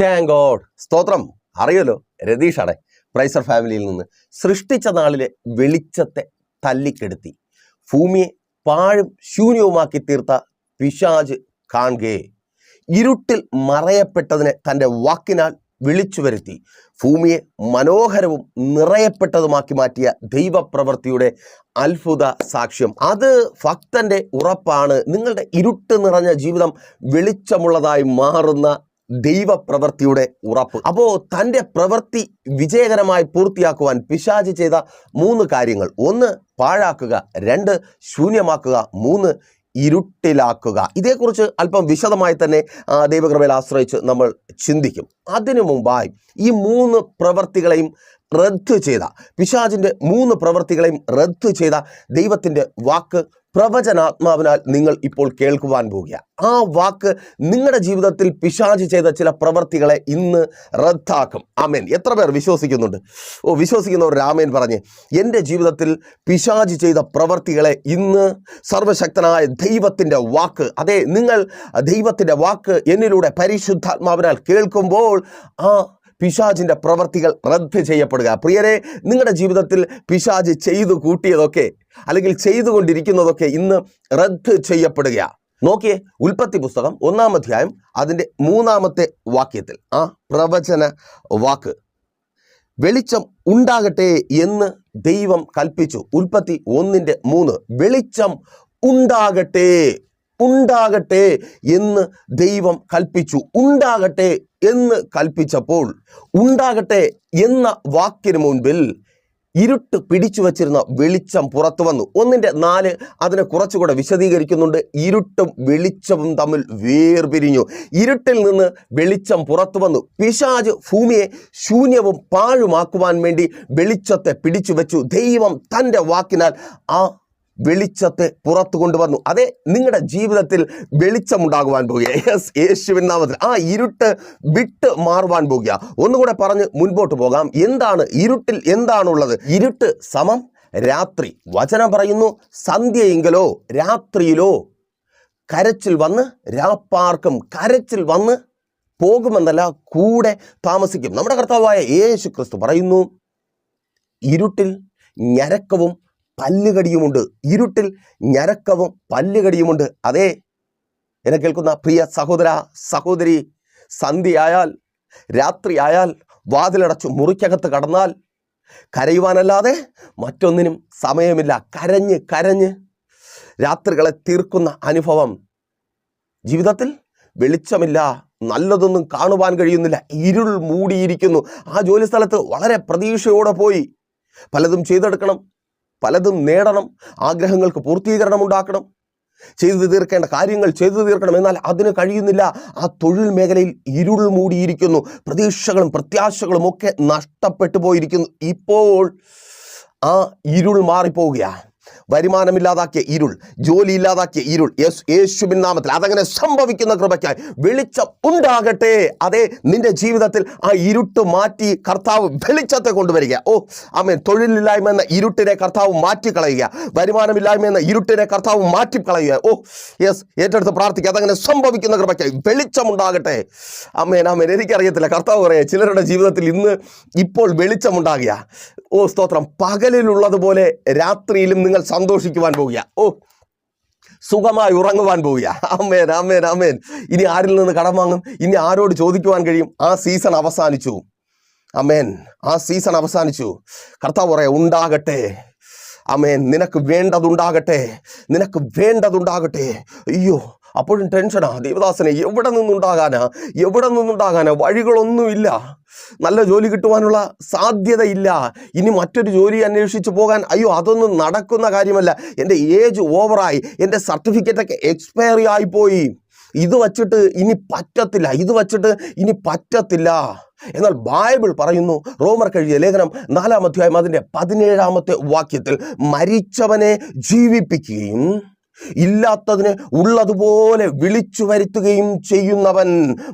Thank God സ്തോത്രം. അറിയല്ലോ രതീഷാണ് പ്രൈസർ ഫാമിലിയിൽ നിന്ന് സൃഷ്ടിച്ച നാളിലെ വെളിച്ചത്തെ തല്ലിക്കെടുത്തി. ഭൂമിയെ പാഴും ശൂന്യവുമാക്കി തീർത്ത പിശാജ് കാണുകേ ഇരുട്ടിൽ മറയപ്പെട്ടതിനെ തന്റെ വാക്കിനാൽ വിളിച്ചു വരുത്തി. ഭൂമിയെ മനോഹരവും നിറയപ്പെട്ടതുമാക്കി മാറ്റിയ ദൈവപ്രവൃത്തിയുടെ അത്ഭുത സാക്ഷ്യം. അത് ഭക്തന്റെ ഉറപ്പാണ്. നിങ്ങളുടെ ഇരുട്ട് നിറഞ്ഞ ജീവിതം വെളിച്ചമുള്ളതായി മാറുന്ന ദൈവപ്രവൃത്തിയുടെ ഉറപ്പ്. അപ്പോൾ തന്റെ പ്രവൃത്തി വിജയകരമായി പൂർത്തിയാക്കുവാൻ പിശാജ് ചെയ്ത മൂന്ന് കാര്യങ്ങൾ. ഒന്ന് പാഴാക്കുക. രണ്ട് ശൂന്യമാക്കുക. മൂന്ന് ഇരുട്ടിലാക്കുക. ഇതേക്കുറിച്ച് അല്പം വിശദമായി തന്നെ ദൈവകൃപയിൽ ആശ്രയിച്ച് നമ്മൾ ചിന്തിക്കും. അതിനു മുമ്പായി ഈ മൂന്ന് പ്രവൃത്തികളെയും റദ്ദ് ചെയ്ത പിശാചിന്റെ മൂന്ന് പ്രവൃത്തികളെയും റദ്ദ് ചെയ്ത ദൈവത്തിന്റെ വാക്ക് പ്രവചനാത്മാവിനാൽ നിങ്ങൾ ഇപ്പോൾ കേൾക്കുവാൻ പോകുക. ആ വാക്ക് നിങ്ങളുടെ ജീവിതത്തിൽ പിശാജ് ചെയ്ത ചില പ്രവൃത്തികളെ ഇന്ന് റദ്ദാക്കും. ആമേൻ. എത്ര പേർ വിശ്വസിക്കുന്നുണ്ട്? ഓ വിശ്വസിക്കുന്നവർ രാമേൻ പറഞ്ഞ് എന്റെ ജീവിതത്തിൽ പിശാജ് ചെയ്ത പ്രവൃത്തികളെ ഇന്ന് സർവശക്തനായ ദൈവത്തിന്റെ വാക്ക് അതെ നിങ്ങൾ ദൈവത്തിന്റെ വാക്ക് എന്നിലൂടെ പരിശുദ്ധാത്മാവിനാൽ കേൾക്കുമ്പോൾ ആ പിശാജിന്റെ പ്രവർത്തികൾ റദ്ദ് ചെയ്യപ്പെടുക. പ്രിയരെ നിങ്ങളുടെ ജീവിതത്തിൽ പിശാജ് ചെയ്തു കൂട്ടിയതൊക്കെ അല്ലെങ്കിൽ ചെയ്തുകൊണ്ടിരിക്കുന്നതൊക്കെ ഇന്ന് റദ്ദ് ചെയ്യപ്പെടുക നോക്കിയേ ഉൽപ്പത്തി പുസ്തകം ഒന്നാം അധ്യായം അതിന്റെ മൂന്നാമത്തെ വാക്യത്തിൽ. ആ പ്രവചന വാക്ക്. വെളിച്ചം ഉണ്ടാകട്ടെ എന്ന് ദൈവം കൽപ്പിച്ചു. ഉൽപ്പത്തി ഒന്നിന്റെ മൂന്ന്. വെളിച്ചം ഉണ്ടാകട്ടെ ഉണ്ടാകട്ടെ എന്ന് ദൈവം കൽപ്പിച്ചു. ഉണ്ടാകട്ടെ എന്ന് കൽപ്പിച്ചപ്പോൾ ഉണ്ടാകട്ടെ എന്ന വാക്കിന് മുൻപിൽ ഇരുട്ട് പിടിച്ചു വച്ചിരുന്ന വെളിച്ചം പുറത്തു വന്നു. ഒന്നിന്റെ നാല് അതിനെ കുറച്ചുകൂടെ വിശദീകരിക്കുന്നുണ്ട്. ഇരുട്ടും വെളിച്ചവും തമ്മിൽ വേർപിരിഞ്ഞു. ഇരുട്ടിൽ നിന്ന് വെളിച്ചം പുറത്തു വന്നു. പിശാജ് ഭൂമിയെ ശൂന്യവും പാഴുമാക്കുവാൻ വേണ്ടി വെളിച്ചത്തെ പിടിച്ചു വെച്ചു. ദൈവം തന്റെ വാക്കിനാൽ ആ വെളിച്ചത്തെ പുറത്തു കൊണ്ടുവന്നു. അതെ നിങ്ങളുടെ ജീവിതത്തിൽ വെളിച്ചമുണ്ടാകുവാൻ പോകുക യെസ് യേശുവിൻ നാമത്തിൽ. ആ ഇരുട്ട് വിട്ട് മാറുവാൻ പോകുക ഒന്നുകൂടെ പറഞ്ഞ് മുൻപോട്ട് പോകാം. എന്താണ് ഇരുട്ടിൽ എന്താണുള്ളത്? ഇരുട്ട് സമം രാത്രി വചനം പറയുന്നു സന്ധ്യയെങ്കിലോ രാത്രിയിലോ കരച്ചിൽ വന്ന് രാപ്പാർക്കും കരച്ചിൽ വന്ന് പോകുമെന്നല്ല കൂടെ താമസിക്കും. നമ്മുടെ കർത്താവായ യേശു ക്രിസ്തു പറയുന്നു ഇരുട്ടിൽ ഞരക്കവും പല്ലുകടിയുമുണ്ട്. ഇരുട്ടിൽ ഞരക്കവും പല്ലുകടിയുമുണ്ട്. അതെ എന്നെ കേൾക്കുന്ന പ്രിയ സഹോദര സഹോദരി സന്ധ്യയായാൽ രാത്രിയായാൽ വാതിലടച്ചു മുറിക്കകത്ത് കടന്നാൽ കരയുവാനല്ലാതെ മറ്റൊന്നിനും സമയമില്ല. കരഞ്ഞ് കരഞ്ഞ് രാത്രികളെ തീർക്കുന്ന അനുഭവം ജീവിതത്തിൽ വെളിച്ചമില്ല. നല്ലതൊന്നും കാണുവാൻ കഴിയുന്നില്ല. ഇരുൾ മൂടിയിരിക്കുന്നു. ആ ജോലി സ്ഥലത്ത് വളരെ പ്രതീക്ഷയോടെ പോയി. പലതും ചെയ്തെടുക്കണം. പലതും നേടണം ആഗ്രഹങ്ങൾക്ക് പൂർത്തീകരണം ഉണ്ടാക്കണം ചെയ്തു തീർക്കേണ്ട കാര്യങ്ങൾ ചെയ്തു തീർക്കണം. എന്നാൽ അതിന് കഴിയുന്നില്ല. ആ തൊഴിൽ മേഖലയിൽ ഇരുൾ മൂടിയിരിക്കുന്നു. പ്രതീക്ഷകളും പ്രത്യാശകളും ഒക്കെ നഷ്ടപ്പെട്ടു പോയിരിക്കുന്നു. ഇപ്പോൾ ആ ഇരുൾ മാറിപ്പോവുകയാണ്. വരുമാനമില്ലാതാക്കിയ ഇരുൾ ജോലി ഇല്ലാതാക്കിയ ഇരുൾ യേശുബിൻ നാമത്തിൽ അതങ്ങനെ സംഭവിക്കുന്ന കൃപയ്ക്കായി വെളിച്ചം ഉണ്ടാകട്ടെ. അതെ നിന്റെ ജീവിതത്തിൽ ആ ഇരുട്ട് മാറ്റി കർത്താവ് വെളിച്ചത്തെ കൊണ്ടുവരിക. ഓ അമ്മ തൊഴിലില്ലായ്മ എന്ന ഇരുട്ടിനെ കർത്താവ് മാറ്റിക്കളയുക. വരുമാനമില്ലായ്മ എന്ന ഇരുട്ടിനെ കർത്താവ് മാറ്റിക്കളയുക. ഓ യെസ് ഏറ്റെടുത്ത് പ്രാർത്ഥിക്കുക. അതങ്ങനെ സംഭവിക്കുന്ന കൃപയ്ക്കായി വെളിച്ചം ഉണ്ടാകട്ടെ. അമ്മേൻ അമ്മേൻ എനിക്കറിയത്തില്ല. കർത്താവ് പറയാം ചിലരുടെ ജീവിതത്തിൽ ഇന്ന് ഇപ്പോൾ വെളിച്ചം വെളിച്ചമുണ്ടാകുക ഓ സ്തോത്രം. പകലിലുള്ളതുപോലെ രാത്രിയിലും നിങ്ങൾ സന്തോഷിക്കുവാൻ പോവുക ഓ സുഖമായി ഉറങ്ങുവാൻ പോവുക അമ്മേൻ അമ്മേൻ അമ്മേൻ ഇനി ആരിൽ നിന്ന് കടം വാങ്ങും? ഇനി ആരോട് ചോദിക്കുവാൻ കഴിയും? ആ സീസൺ അവസാനിച്ചു. അമ്മേൻ ആ സീസൺ അവസാനിച്ചു. കർത്താവ് പറയാം ഉണ്ടാകട്ടെ. അമേൻ നിനക്ക് വേണ്ടതുണ്ടാകട്ടെ. നിനക്ക് വേണ്ടതുണ്ടാകട്ടെ. അയ്യോ അപ്പോഴും ടെൻഷനാ ദേവദാസനെ എവിടെ നിന്നുണ്ടാകാനാ? എവിടെ നിന്നുണ്ടാകാനാ? വഴികളൊന്നുമില്ല. നല്ല ജോലി കിട്ടുവാനുള്ള സാധ്യതയില്ല. ഇനി മറ്റൊരു ജോലി അന്വേഷിച്ച് പോകാൻ അയ്യോ അതൊന്നും നടക്കുന്ന കാര്യമല്ല. എന്റെ ഏജ് ഓവറായി എന്റെ സർട്ടിഫിക്കറ്റൊക്കെ എക്സ്പയറി ആയിപ്പോയി. ഇത് വച്ചിട്ട് ഇനി പറ്റത്തില്ല. ഇത് വച്ചിട്ട് ഇനി പറ്റത്തില്ല. എന്നാൽ ബൈബിൾ പറയുന്നു റോമർ കഴിയ ലേഖനം നാലാം അധ്യായം അതിന്റെ പതിനേഴാമത്തെ വാക്യത്തിൽ മരിച്ചവനെ ജീവിപ്പിക്കുകയും ഇല്ലാത്തതിനെ ഉള്ളതുപോലെ വിളിച്ചു വരുത്തുകയും ചെയ്യുന്നവൻ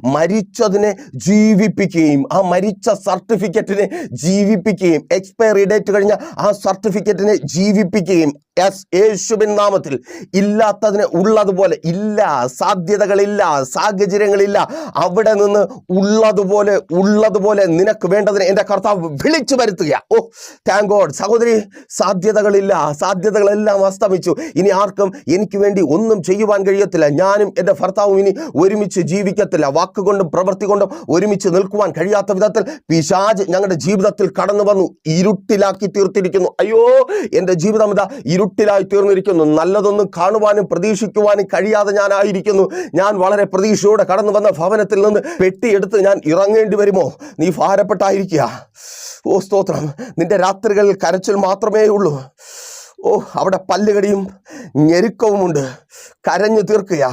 മരിച്ചതിനെ ജീവിപ്പിക്കുകയും ആ മരിച്ച സർട്ടിഫിക്കറ്റിനെ ജീവിപ്പിക്കുകയും എക്സ്പയറി ഡേറ്റ് കഴിഞ്ഞ ആ സർട്ടിഫിക്കറ്റിനെ ജീവിപ്പിക്കുകയും യെസ് യേശുവിൻ നാമത്തിൽ ഇല്ലാത്തതിന് ഉള്ളതുപോലെ ഇല്ല സാധ്യതകളില്ല സാഹചര്യങ്ങളില്ല അവിടെ നിന്ന് ഉള്ളതുപോലെ ഉള്ളതുപോലെ നിനക്ക് വേണ്ടതിന് എന്റെ കർത്താവ് വിളിച്ചു വരുത്തുക ഓ താങ്ക് ഗോഡ് സഹോദരി സാധ്യതകളില്ല സാധ്യതകളെല്ലാം അസ്തമിച്ചു. ഇനി ആർക്കും എനിക്ക് വേണ്ടി ഒന്നും ചെയ്യുവാൻ കഴിയത്തില്ല. ഞാനും എന്റെ ഭർത്താവും ഇനി ഒരുമിച്ച് ജീവിക്കത്തില്ല. വാക്കുകൊണ്ടും പ്രവൃത്തി കൊണ്ടും ഒരുമിച്ച് നിൽക്കുവാൻ കഴിയാത്ത വിധത്തിൽ പിശാജ് ഞങ്ങളുടെ ജീവിതത്തിൽ കടന്നു വന്നു ഇരുട്ടിലാക്കി തീർത്തിരിക്കുന്നു. അയ്യോ എന്റെ ജീവിതം ഇതാ ഇരുട്ടിലായി തീർന്നിരിക്കുന്നു. നല്ലതൊന്നും കാണുവാനും പ്രതീക്ഷിക്കുവാനും കഴിയാതെ ഞാനായിരിക്കുന്നു ഞാൻ വളരെ പ്രതീക്ഷയോടെ കടന്നു വന്ന ഭവനത്തിൽ നിന്ന് പെട്ടിയെടുത്ത് ഞാൻ ഇറങ്ങേണ്ടി വരുമോ? നീ ഭാരപ്പെട്ടായിരിക്കുക. ഓ സ്തോത്രം. നിന്റെ രാത്രികളിൽ കരച്ചിൽ മാത്രമേ ഉള്ളൂ ഓ അവിടെ പല്ലുകടിയും ഞെരുക്കവുമുണ്ട് കരഞ്ഞു തീർക്കുക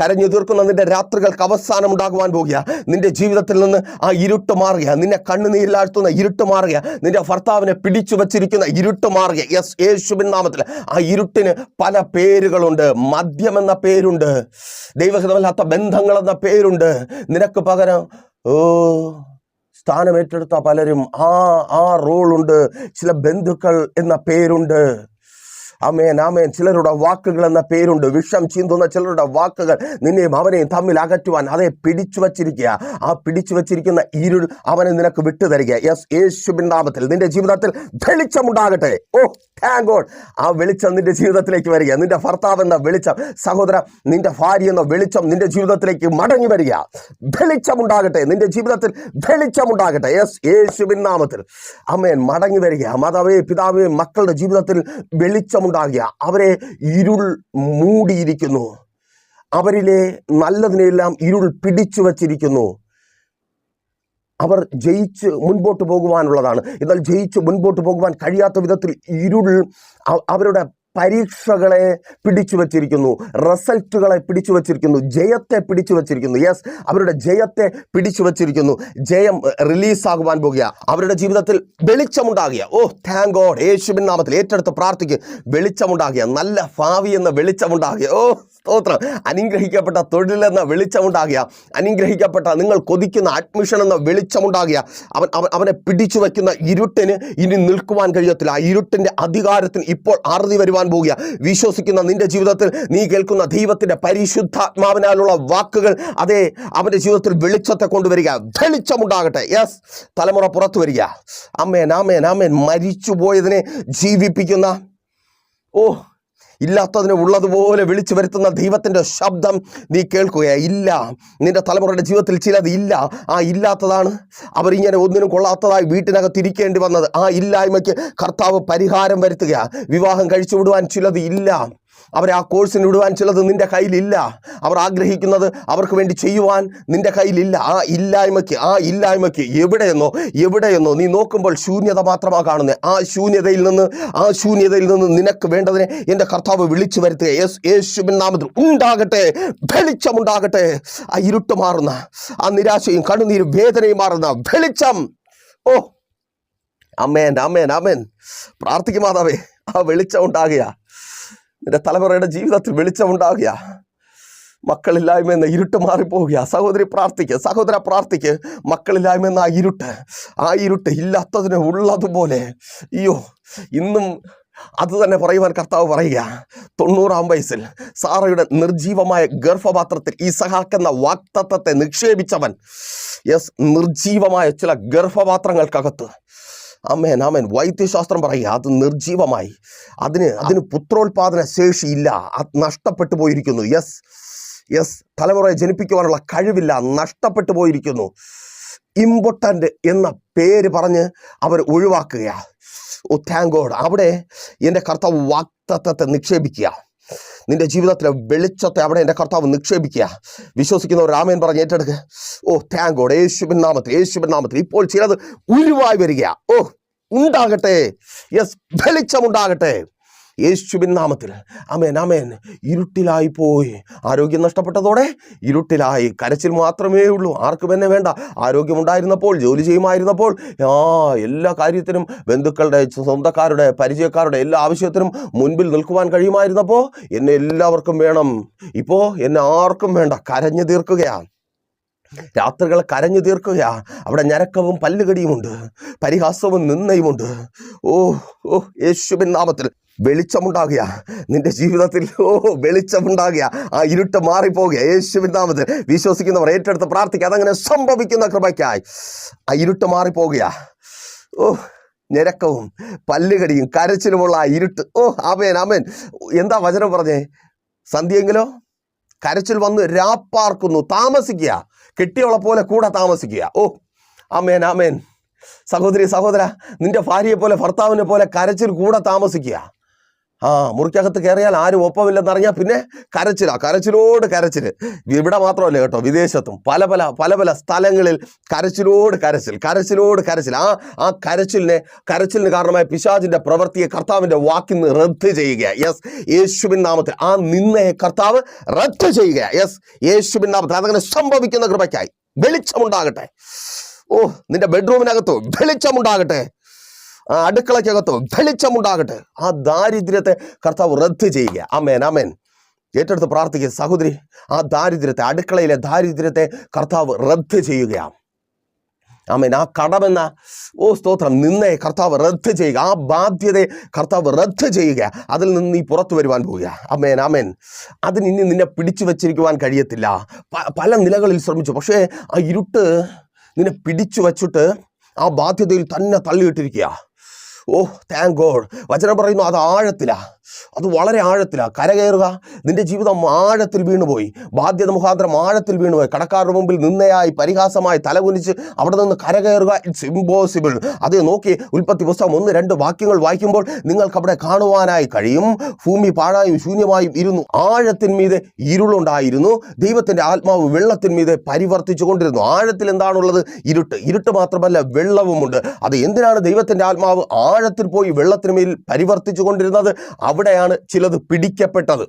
കരഞ്ഞു തീർക്കുന്ന നിന്റെ രാത്രികൾക്ക് അവസാനം ഉണ്ടാകുവാൻ പോകുക നിന്റെ ജീവിതത്തിൽ നിന്ന് ആ ഇരുട്ട് മാറുക നിന്നെ കണ്ണുനീരിലാഴ്ത്തുന്ന ഇരുട്ട് മാറുക നിന്റെ ഭർത്താവിനെ പിടിച്ചു വച്ചിരിക്കുന്ന ഇരുട്ട് മാറുക യെസ് യേശുബിൻ നാമത്തിൽ. ആ ഇരുട്ടിന് പല പേരുകളുണ്ട്. മദ്യം എന്ന പേരുണ്ട്. ദൈവഹിതമല്ലാത്ത ബന്ധങ്ങൾ എന്ന പേരുണ്ട്. നിനക്ക് പകരം ഓ സ്ഥാനമേറ്റെടുത്ത പലരും ആ ആ റോളുണ്ട്. ചില ബന്ധുക്കൾ എന്ന പേരുണ്ട്. ആമേൻ ആമേൻ. ചിലരുടെ വാക്കുകൾ എന്ന പേരുണ്ട്. വിഷം ചീന്തുന്ന ചിലരുടെ വാക്കുകൾ നിന്നെയും അവനെയും തമ്മിൽ അകറ്റുവാൻ അതേ പിടിച്ചു വച്ചിരിക്കുക. ആ പിടിച്ചു വച്ചിരിക്കുന്ന ഇരുൾ അവനെ നിനക്ക് വിട്ടുതരിക യെസ് യേശുവിൻ നാമത്തിൽ നിന്റെ ജീവിതത്തിൽ വെളിച്ചമുണ്ടാകട്ടെ. ഓ താങ്ക് ഗോഡ് ആ വെളിച്ചം നിന്റെ ജീവിതത്തിലേക്ക് വരിക. നിന്റെ ഭർത്താവ് എന്ന വെളിച്ചം സഹോദര നിന്റെ ഭാര്യ എന്ന വെളിച്ചം നിന്റെ ജീവിതത്തിലേക്ക് മടങ്ങി വരിക. വെളിച്ചമുണ്ടാകട്ടെ. നിന്റെ ജീവിതത്തിൽ വെളിച്ചമുണ്ടാകട്ടെ. യെസ് യേശുബിൻ നാമത്തിൽ. അമ്മേൻ മടങ്ങി വരിക. മാതാവേ പിതാവേ മക്കളുടെ ജീവിതത്തിൽ വെളിച്ചമുണ്ടാകുക അവരെ ഇരുൾ മൂടിയിരിക്കുന്നു. അവരിലെ നല്ലതിനെല്ലാം ഇരുൾ പിടിച്ചു വച്ചിരിക്കുന്നു. അവർ ജയിച്ച് മുൻപോട്ട് പോകുവാനുള്ളതാണ്. എന്നാൽ ജയിച്ച് മുൻപോട്ട് പോകുവാൻ കഴിയാത്ത വിധത്തിൽ ഇരുൾ അവരുടെ പരീക്ഷകളെ പിടിച്ചു വച്ചിരിക്കുന്നു. റിസൾട്ടുകളെ പിടിച്ചു വച്ചിരിക്കുന്നു. ജയത്തെ പിടിച്ചു വച്ചിരിക്കുന്നു. യെസ് അവരുടെ ജയത്തെ പിടിച്ചു വച്ചിരിക്കുന്നു. ജയം റിലീസാകുവാൻ പോകുക. അവരുടെ ജീവിതത്തിൽ വെളിച്ചമുണ്ടാകുക. ഓ താങ്ക് ഗോഡ് യേശുബിൻ നാമത്തിൽ ഏറ്റെടുത്ത് പ്രാർത്ഥിക്കുക വെളിച്ചമുണ്ടാകുക. നല്ല ഭാവി എന്ന വെളിച്ചമുണ്ടാകുക. ഓ സ്തോത്രം. അനുഗ്രഹിക്കപ്പെട്ട തൊഴിലെന്ന വെളിച്ചമുണ്ടാകുക അനുഗ്രഹിക്കപ്പെട്ട നിങ്ങൾ കൊതിക്കുന്ന അഡ്മിഷൻ എന്ന വെളിച്ചമുണ്ടാകുക അവൻ അവൻ അവനെ പിടിച്ചു വയ്ക്കുന്ന ഇരുട്ടിന് ഇനി നിൽക്കുവാൻ കഴിയത്തില്ല. ആ ഇരുട്ടിന്റെ അധികാരത്തിന് ഇപ്പോൾ അറുതി വരുവാൻ പോകുക. വിശ്വസിക്കുന്ന നിന്റെ ജീവിതത്തിൽ നീ കേൾക്കുന്ന ദൈവത്തിന്റെ പരിശുദ്ധാത്മാവിനാലുള്ള വാക്കുകൾ അതേ അവന്റെ ജീവിതത്തിൽ വെളിച്ചത്തെ കൊണ്ടുവരിക. വെളിച്ചമുണ്ടാകട്ടെ. യെസ് തലമുറ പുറത്തു വരിക. അമ്മേൻ ആമേൻ ആമേൻ. മരിച്ചുപോയതിനെ ജീവിപ്പിക്കുന്ന ഓ ഇല്ലാത്തതിനെ ഉള്ളതുപോലെ വിളിച്ചു വരുത്തുന്ന ദൈവത്തിന്റെ ശബ്ദം നീ കേൾക്കുക ഇല്ല. നിന്റെ തലമുറയുടെ ജീവിതത്തിൽ ചിലത് ഇല്ല. ആ ഇല്ലാത്തതാണ്. അവരിങ്ങനെ ഒന്നിനും കൊള്ളാത്തതായി വീട്ടിനകത്ത് ഇരിക്കേണ്ടി വന്നത് ആ ഇല്ലായ്മയ്ക്ക് കർത്താവ് പരിഹാരം വരുത്തുക വിവാഹം കഴിച്ചു വിടുവാൻ ചിലത് ഇല്ല. അവരെ ആ കോഴ്സിന് വിടുവാൻ ചിലത് നിന്റെ കയ്യിലില്ല. അവർ ആഗ്രഹിക്കുന്നത് അവർക്ക് വേണ്ടി ചെയ്യുവാൻ നിന്റെ കയ്യിലില്ല. ആ ഇല്ലായ്മയ്ക്ക് ആ ഇല്ലായ്മയ്ക്ക് എവിടെയെന്നോ എവിടെയെന്നോ നീ നോക്കുമ്പോൾ ശൂന്യത മാത്രമാണ് കാണുന്നത് ആ ശൂന്യതയിൽ നിന്ന് ആ ശൂന്യതയിൽ നിന്ന് നിനക്ക് വേണ്ടതിനെ എന്റെ കർത്താവ് വിളിച്ചു വരുത്തുക. യേശു യേശുവിൻ നാമത്തിൽ ഉണ്ടാകട്ടെ വെളിച്ചമുണ്ടാകട്ടെ. ആ ഇരുട്ട് മാറുന്ന ആ നിരാശയും കണ്ണുനീരും വേദനയും മാറുന്ന വെളിച്ചം. ഓ അമ്മേൻ അമ്മേൻ അമ്മേൻ പ്രാർത്ഥിക്കുമാതാവേ ആ വെളിച്ചം ഉണ്ടാകുക. നിന്റെ തലമുറയുടെ ജീവിതത്തിൽ വെളിച്ചമുണ്ടാകുക മക്കളില്ലായ്മ എന്ന ഇരുട്ട് മാറിപ്പോവുക സഹോദരി പ്രാർത്ഥിക്കുക സഹോദര പ്രാർത്ഥിക്ക്. മക്കളില്ലായ്മ എന്ന ആ ഇരുട്ട് ആ ഇരുട്ട് ഇല്ലാത്തതിന് ഉള്ളതുപോലെ. അയ്യോ ഇന്നും അത് തന്നെ പറയുവാൻ കർത്താവ് പറയുക. തൊണ്ണൂറാം വയസ്സിൽ സാറയുടെ നിർജീവമായ ഗർഭപാത്രത്തിൽ ഈ എന്ന വാക്തത്വത്തെ നിക്ഷേപിച്ചവൻ യെസ് നിർജീവമായ ചില ഗർഭപാത്രങ്ങൾക്കകത്ത് ആമേൻ ആമേൻ. വൈദ്യശാസ്ത്രം പറയുക അത് നിർജീവമായി അതിന് അതിന് പുത്രോത്പാദന ശേഷിയില്ല. അത് നഷ്ടപ്പെട്ടു പോയിരിക്കുന്നു. യെസ് യെസ് തലമുറയെ ജനിപ്പിക്കുവാനുള്ള കഴിവില്ല. നഷ്ടപ്പെട്ടു പോയിരിക്കുന്നു. ഇമ്പോർട്ടന്റ് എന്ന പേര് പറഞ്ഞ് അവർ ഒഴിവാക്കുക ഓ താങ്ക് ഗോഡ് അവിടെ എന്റെ കർത്താവ് വാക്തത്വത്തെ നിക്ഷേപിക്കുക നിന്റെ ജീവിതത്തിലെ വെളിച്ചത്തെ അവിടെ എന്റെ കർത്താവ് നിക്ഷേപിക്കുക. വിശ്വസിക്കുന്നവർ രാമൻ പറഞ്ഞ് ഏറ്റെടുക്കുക ഓ താങ്ക് ഗോഡ് യേശുബിൻ നാമത്തിൽ യേശുബിൻ നാമത്തിൽ ഇപ്പോൾ ചിലത് ഉരുവായി വരിക ഓ ഉണ്ടാകട്ടെ. യെസ് വെളിച്ചമുണ്ടാകട്ടെ. യേശുബിൻ നാമത്തിൽ. അമേൻ അമേൻ ഇരുട്ടിലായി പോയി. ആരോഗ്യം നഷ്ടപ്പെട്ടതോടെ ഇരുട്ടിലായി. കരച്ചിൽ മാത്രമേ ഉള്ളൂ. ആർക്കും എന്നെ വേണ്ട. ആരോഗ്യമുണ്ടായിരുന്നപ്പോൾ ജോലി ചെയ്യുമായിരുന്നപ്പോൾ ആ എല്ലാ കാര്യത്തിനും ബന്ധുക്കളുടെ സ്വന്തക്കാരുടെ പരിചയക്കാരുടെ എല്ലാ ആവശ്യത്തിനും മുൻപിൽ നിൽക്കുവാൻ കഴിയുമായിരുന്നപ്പോൾ എന്നെ എല്ലാവർക്കും വേണം. ഇപ്പോൾ എന്നെ ആർക്കും വേണ്ട. കരഞ്ഞു തീർക്കുകയാണ്. രാത്രികൾ കരഞ്ഞു തീർക്കുക അവിടെ ഞരക്കവും പല്ലുകടിയുമുണ്ട്. പരിഹാസവും നിന്നയുമുണ്ട് ഓ ഓ യേശുവിൻ നാമത്തിൽ വെളിച്ചമുണ്ടാകുക. നിന്റെ ജീവിതത്തിൽ ഓ വെളിച്ചമുണ്ടാകുക. ആ ഇരുട്ട് മാറിപ്പോകുക. യേശുവിൻ നാമത്തിൽ വിശ്വസിക്കുന്നവർ ഏറ്റെടുത്ത് പ്രാർത്ഥിക്കുക. അതങ്ങനെ സംഭവിക്കുന്ന കൃപയ്ക്കായി. ആ ഇരുട്ട് മാറിപ്പോകുക. ഓ ഞരക്കവും പല്ലുകടിയും കരച്ചിലുമുള്ള ആ ഇരുട്ട്. ഓ ആമേൻ ആമേൻ. എന്താ വചനം പറഞ്ഞേ? സന്ധ്യയെങ്കിലോ? കരച്ചിൽ വന്ന് രാപ്പാർക്കുന്നു താമസിക്കുക. കെട്ടിയോളെ പോലെ കൂടെ താമസിക്കുക. ഓ ആമേൻ ആമേൻ. സഹോദരി സഹോദര നിന്റെ ഭാര്യയെ പോലെ ഭർത്താവിനെ പോലെ കരച്ചിൽ കൂടെ താമസിക്കുക. ആ മുറിക്കകത്ത് കയറിയാൽ ആരും ഒപ്പമില്ലെന്നറിഞ്ഞാൽ പിന്നെ കരച്ചിലാ കരച്ചിലോട് കരച്ചിൽ ഇവിടെ മാത്രമല്ല കേട്ടോ വിദേശത്തും പല പല പല പല സ്ഥലങ്ങളിൽ കരച്ചിലോട് കരച്ചിൽ കരച്ചിലോട് കരച്ചിൽ. ആ ആ കരച്ചിലിനെ കരച്ചിലിന് കാരണമായ പിശാചിന്റെ പ്രവൃത്തിയെ കർത്താവിന്റെ വാക്കിൽ നിന്ന് റദ്ദ് ചെയ്യുക യെസ് യേശുവിൻ നാമത്തിൽ. ആ നിന്നയെ കർത്താവ് റദ്ദ് ചെയ്യുക യെസ് യേശുവിൻ നാമത്തിൽ. അതങ്ങനെ സംഭവിക്കുന്ന കൃപയ്ക്കായി വെളിച്ചമുണ്ടാകട്ടെ. ഓ നിന്റെ ബെഡ്റൂമിനകത്തോ വെളിച്ചമുണ്ടാകട്ടെ. ആ അടുക്കളയ്ക്കകത്ത് വെളിച്ചമുണ്ടാകട്ടെ ആ ദാരിദ്ര്യത്തെ കർത്താവ് റദ്ദ് ചെയ്യുക. അമേൻ അമേൻ ഏറ്റെടുത്ത് പ്രാർത്ഥിക്കുക സഹോദരി ആ ദാരിദ്ര്യത്തെ അടുക്കളയിലെ ദാരിദ്ര്യത്തെ കർത്താവ് റദ്ദ് ചെയ്യുകയാണ്. ആമേൻ ആ കടമെന്ന ഓ സ്തോത്രം നിന്നെ കർത്താവ് റദ്ദ് ചെയ്യുക. ആ ബാധ്യതയെ കർത്താവ് റദ്ദ് ചെയ്യുക. അതിൽ നിന്ന് നീ പുറത്തു വരുവാൻ പോവുക. അമേൻ അമേൻ അതിന് ഇനി നിന്നെ പിടിച്ചു വച്ചിരിക്കുവാൻ കഴിയത്തില്ല. പല നിലകളിൽ ശ്രമിച്ചു. പക്ഷേ ആ ഇരുട്ട് നിന്നെ പിടിച്ചു വച്ചിട്ട് ആ ബാധ്യതയിൽ തന്നെ തള്ളിയിട്ടിരിക്കുക ഓ താങ്ക് ഗോഡ് വചനം പറയുന്നു അത് ആഴത്തിലാ. അത് വളരെ ആഴത്തിലാണ് കരകയറുക. നിന്റെ ജീവിതം ആഴത്തിൽ വീണുപോയി. ബാധ്യത മുഖാന്തരം ആഴത്തിൽ വീണുപോയി. കടക്കാരുടെ മുമ്പിൽ നിന്നയായി പരിഹാസമായി തലകുനിച്ച് അവിടെ നിന്ന് കരകയറുക ഇറ്റ്സ് ഇമ്പോസിബിൾ അത് നോക്കി ഉൽപ്പത്തി പുസ്തകം ഒന്ന് രണ്ട് വാക്യങ്ങൾ വായിക്കുമ്പോൾ നിങ്ങൾക്ക് അവിടെ കാണുവാനായി കഴിയും. ഭൂമി പാഴായും ശൂന്യമായും ഇരുന്നു. ആഴത്തിന്മീതെ ഇരുളുണ്ടായിരുന്നു. ദൈവത്തിന്റെ ആത്മാവ് വെള്ളത്തിന്മീതെ പരിവർത്തിച്ചു കൊണ്ടിരുന്നു. ആഴത്തിൽ എന്താണുള്ളത്? ഇരുട്ട്. ഇരുട്ട് മാത്രമല്ല വെള്ളവുമുണ്ട്. അത് എന്തിനാണ് ദൈവത്തിന്റെ ആത്മാവ് ആഴത്തിൽ പോയി വെള്ളത്തിനുമേൽ പരിവർത്തിച്ചു കൊണ്ടിരുന്നത്? അവിടെയാണ് ചിലത് പിടിക്കപ്പെട്ടത്.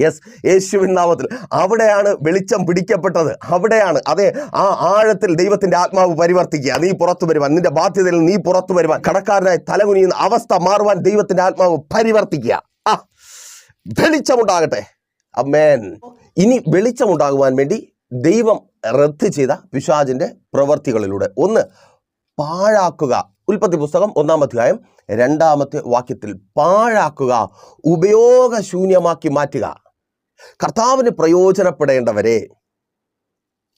യെസ് യേശുവിൻ നാമത്തിൽ. അവിടെയാണ് വെളിച്ചം പിടിക്കപ്പെട്ടത്. അവിടെയാണ്. അതെ ആ ആഴത്തിൽ ദൈവത്തിന്റെ ആത്മാവ് പരിവർത്തിക്കുക. നീ പുറത്തു വരുവാൻ നിന്റെ ബാധ്യതയിൽ നീ പുറത്തു വരുവാൻ കടക്കാരനായി തലകുനിയുന്ന അവസ്ഥ മാറുവാൻ ദൈവത്തിന്റെ ആത്മാവ് പരിവർത്തിക്കുക. ആ വെളിച്ചമുണ്ടാകട്ടെ. അമ്മേൻ ഇനി വെളിച്ചമുണ്ടാകുവാൻ വേണ്ടി ദൈവം റദ്ദ് ചെയ്ത പിശാജിന്റെ പ്രവർത്തികളിലൂടെ ഒന്ന് പാഴാക്കുക. ഉൽപ്പത്തി പുസ്തകം ഒന്നാം അധ്യായം രണ്ടാമത്തെ വാക്യത്തിൽ പാഴാക്കുക ഉപയോഗശൂന്യമാക്കി മാറ്റുക. കർത്താവിന് പ്രയോജനപ്പെടേണ്ടവരെ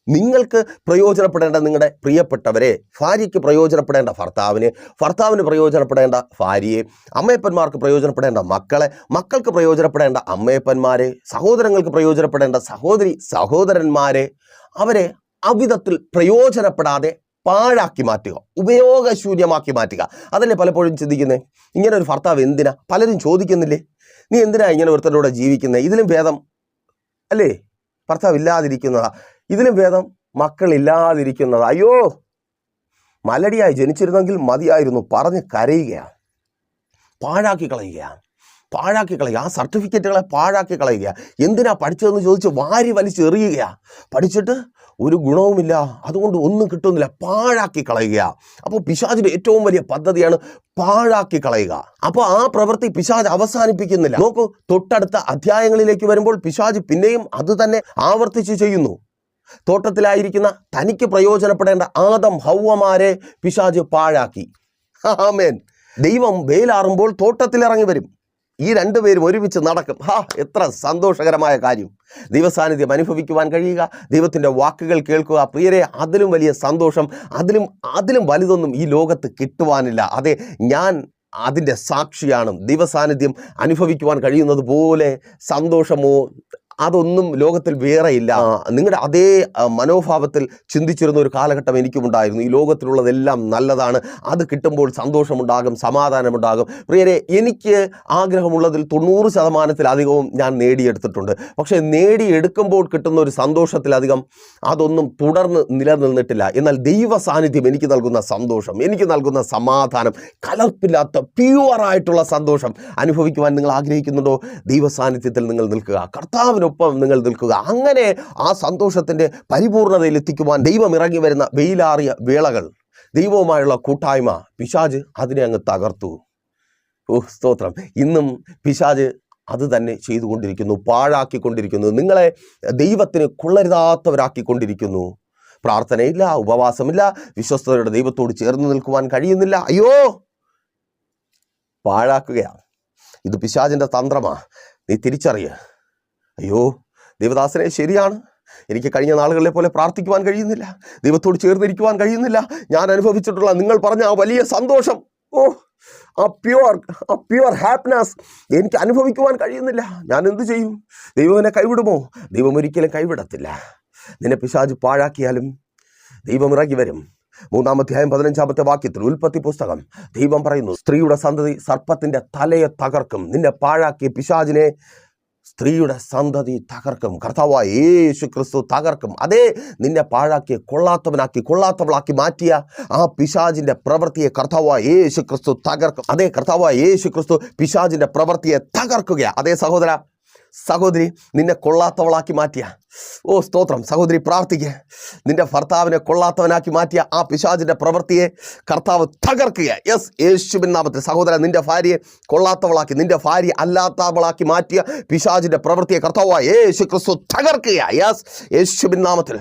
നിങ്ങൾക്ക് പ്രയോജനപ്പെടേണ്ട നിങ്ങളുടെ പ്രിയപ്പെട്ടവരെ ഭാര്യയ്ക്ക് പ്രയോജനപ്പെടേണ്ട ഭർത്താവിന് ഭർത്താവിന് പ്രയോജനപ്പെടേണ്ട ഭാര്യയെ അമ്മയപ്പന്മാർക്ക് പ്രയോജനപ്പെടേണ്ട മക്കളെ മക്കൾക്ക് പ്രയോജനപ്പെടേണ്ട അമ്മയപ്പന്മാരെ സഹോദരങ്ങൾക്ക് പ്രയോജനപ്പെടേണ്ട സഹോദരി സഹോദരന്മാരെ അവരെ അവിധത്തിൽ പ്രയോജനപ്പെടാതെ പാഴാക്കി മാറ്റുക ഉപയോഗശൂന്യമാക്കി മാറ്റുക. അതല്ലേ പലപ്പോഴും ചിന്തിക്കുന്നത് ഇങ്ങനെ ഒരു ഭർത്താവ് എന്തിനാ? പലരും ചോദിക്കുന്നില്ലേ? നീ എന്തിനാ ഇങ്ങനെ ഒരുത്തരോടെ ജീവിക്കുന്നത് ഇതിലും ഭേദം അല്ലേ? ഭർത്താവ് ഇല്ലാതിരിക്കുന്നതാ. ഇതിലും ഭേദം മക്കളില്ലാതിരിക്കുന്നതാ അയ്യോ! മലടിയായി ജനിച്ചിരുന്നെങ്കിൽ മതിയായിരുന്നു. പറഞ്ഞ് കരയുകയാണ്. പാഴാക്കി കളയുകയാണ്. പാഴാക്കി കളയുക. ആ സർട്ടിഫിക്കറ്റുകളെ പാഴാക്കി കളയുക എന്തിനാ പഠിച്ചതെന്ന് ചോദിച്ച് വാരി വലിച്ചെറിയുകയാണ്. പഠിച്ചിട്ട് ഒരു ഗുണവുമില്ല. അതുകൊണ്ട് ഒന്നും കിട്ടുന്നില്ല. പാഴാക്കി കളയുക. അപ്പോൾ പിശാചിന്റെ ഏറ്റവും വലിയ പദ്ധതിയാണ് പാഴാക്കി കളയുക. അപ്പോൾ ആ പ്രവൃത്തി പിശാജ് അവസാനിപ്പിക്കുന്നില്ല. നോക്കൂ തൊട്ടടുത്ത അധ്യായങ്ങളിലേക്ക് വരുമ്പോൾ പിശാജ് പിന്നെയും അത് തന്നെ ആവർത്തിച്ച് ചെയ്യുന്നു. തോട്ടത്തിലായിരിക്കുന്ന തനിക്ക് പ്രയോജനപ്പെടേണ്ട ആദം ഹൗവമാരെ പിശാജ് പാഴാക്കി. ആമേൻ. ദൈവം വെയിലാറുമ്പോൾ തോട്ടത്തിലിറങ്ങി വരും. ഈ രണ്ടുപേരും ഒരുമിച്ച് നടക്കും. ഹാ എത്ര സന്തോഷകരമായ കാര്യം. ദൈവസാന്നിധ്യം അനുഭവിക്കുവാൻ കഴിയുക. ദൈവത്തിന്റെ വാക്കുകൾ കേൾക്കുക. പ്രിയരെ അതിലും വലിയ സന്തോഷം അതിലും അതിലും വലുതൊന്നും ഈ ലോകത്ത് കിട്ടുവാനില്ല. അതെ ഞാൻ അതിന്റെ സാക്ഷിയാണ്. ദൈവസാന്നിധ്യം അനുഭവിക്കുവാൻ കഴിയുന്നത് പോലെ സന്തോഷമോ അതൊന്നും ലോകത്തിൽ വേറെ ഇല്ല. നിങ്ങളുടെ അതേ മനോഭാവത്തിൽ ചിന്തിച്ചിരുന്ന ഒരു കാലഘട്ടം എനിക്കും ഉണ്ടായിരുന്നു ഈ ലോകത്തിലുള്ളതെല്ലാം നല്ലതാണ്. അത് കിട്ടുമ്പോൾ സന്തോഷമുണ്ടാകും സമാധാനമുണ്ടാകും. പ്രിയരെ എനിക്ക് ആഗ്രഹമുള്ളതിൽ തൊണ്ണൂറ് ശതമാനത്തിലധികവും ഞാൻ നേടിയെടുത്തിട്ടുണ്ട്. പക്ഷേ നേടിയെടുക്കുമ്പോൾ കിട്ടുന്ന ഒരു സന്തോഷത്തിലധികം അതൊന്നും തുടർന്ന് നിലനിന്നിട്ടില്ല. എന്നാൽ ദൈവ സാന്നിധ്യം എനിക്ക് നൽകുന്ന സന്തോഷം എനിക്ക് നൽകുന്ന സമാധാനം കലർപ്പില്ലാത്ത പ്യുവറായിട്ടുള്ള സന്തോഷം അനുഭവിക്കുവാൻ നിങ്ങൾ ആഗ്രഹിക്കുന്നുണ്ടോ? ദൈവ സാന്നിധ്യത്തിൽ നിങ്ങൾ നിൽക്കുക. കർത്താവിനൊപ്പം നിങ്ങൾ നിൽക്കുക. അങ്ങനെ ആ സന്തോഷത്തിന്റെ പരിപൂർണതയിൽ എത്തിക്കുവാൻ ദൈവം ഇറങ്ങി വരുന്ന വെയിലാറിയ വേളകൾ ദൈവവുമായുള്ള കൂട്ടായ്മ പിശാജ് അതിനെ അങ്ങ് തകർത്തു. ഓ സ്തോത്രം. ഇന്നും പിശാജ് അത് തന്നെ ചെയ്തുകൊണ്ടിരിക്കുന്നു പാഴാക്കിക്കൊണ്ടിരിക്കുന്നു. നിങ്ങളെ ദൈവത്തിന് കൊള്ളരുതാത്തവരാക്കിക്കൊണ്ടിരിക്കുന്നു. പ്രാർത്ഥനയില്ല ഉപവാസമില്ല വിശ്വസ്തയുടെ ദൈവത്തോട് ചേർന്ന് നിൽക്കുവാൻ കഴിയുന്നില്ല. അയ്യോ! പാഴാക്കുകയാണ്. ഇത് പിശാചിന്റെ തന്ത്രമാണ് നീ തിരിച്ചറിയ. അയ്യോ ദൈവദാസനെ ശരിയാണ്. എനിക്ക് കഴിഞ്ഞ നാളുകളിലെ പോലെ പ്രാർത്ഥിക്കുവാൻ കഴിയുന്നില്ല. ദൈവത്തോട് ചേർന്നിരിക്കുവാൻ കഴിയുന്നില്ല. ഞാൻ അനുഭവിച്ചിട്ടുള്ള നിങ്ങൾ പറഞ്ഞ ആ വലിയ സന്തോഷം. ഓ ആ പ്യുവർ ആ പ്യുവർ ഹാപ്പിനെസ് എനിക്ക് അനുഭവിക്കുവാൻ കഴിയുന്നില്ല. ഞാൻ എന്ത് ചെയ്യും? ദൈവം എന്നെ കൈവിടുമോ? ദൈവം ഒരിക്കലും കൈവിടത്തില്ല. നിന്നെ പിശാജ് പാഴാക്കിയാലും ദൈവം ഇറങ്ങി വരും. മൂന്നാമധ്യായം പതിനഞ്ചാമത്തെ വാക്യത്തിൽ ഉൽപ്പത്തി പുസ്തകം. ദൈവം പറയുന്നു സ്ത്രീയുടെ സന്തതി സർപ്പത്തിന്റെ തലയെ തകർക്കും. നിന്നെ പാഴാക്കിയ പിശാജിനെ സ്ത്രീയുടെ സന്തതി തകർക്കും. കർത്താവായ യേശു ക്രിസ്തു തകർക്കും. അതേ നിന്നെ പാഴാക്കി കൊള്ളാത്തവനാക്കി കൊള്ളാത്തവളാക്കി മാറ്റിയ ആ പിശാജിന്റെ പ്രവൃത്തിയെ കർത്താവായ യേശു ക്രിസ്തു തകർക്കും. അതേ കർത്താവായ യേശു ക്രിസ്തു പിശാജിന്റെ പ്രവൃത്തിയെ തകർക്കുക അതേ സഹോദര സഹോദരി നിന്നെ കൊള്ളാത്തവളാക്കി മാറ്റിയ ഓ സ്തോത്രം. സഹോദരി പ്രാർത്ഥിക്കുക നിന്റെ ഭർത്താവിനെ കൊള്ളാത്തവനാക്കി മാറ്റിയ ആ പിശാചിന്റെ പ്രവൃത്തിയെ കർത്താവ് തകർക്കുക യെസ് യേശുവിൻ നാമത്തിൽ. സഹോദര നിന്റെ ഭാര്യയെ കൊള്ളാത്തവളാക്കി നിന്റെ ഭാര്യ അല്ലാത്തവളാക്കി മാറ്റിയ പിശാചിന്റെ പ്രവൃത്തിയെ കർത്താവ് യേശു ക്രിസ്തു തകർക്കുക യെസ് യേശുവിൻ നാമത്തിൽ.